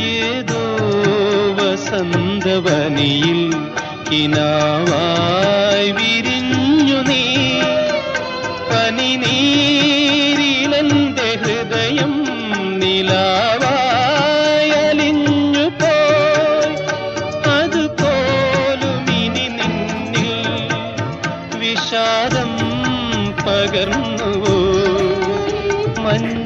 ഏതോ വസന്തവനിയിൽ കിനാവായി വിരിഞ്ഞു നീ. പനിനീരിലെന്റെ ഹൃദയം നിലാവായി അലിഞ്ഞു അതുപോലും ഇനി നിന്നിൽ വിഷാദം പകർന്നുവോ? മഞ്ഞ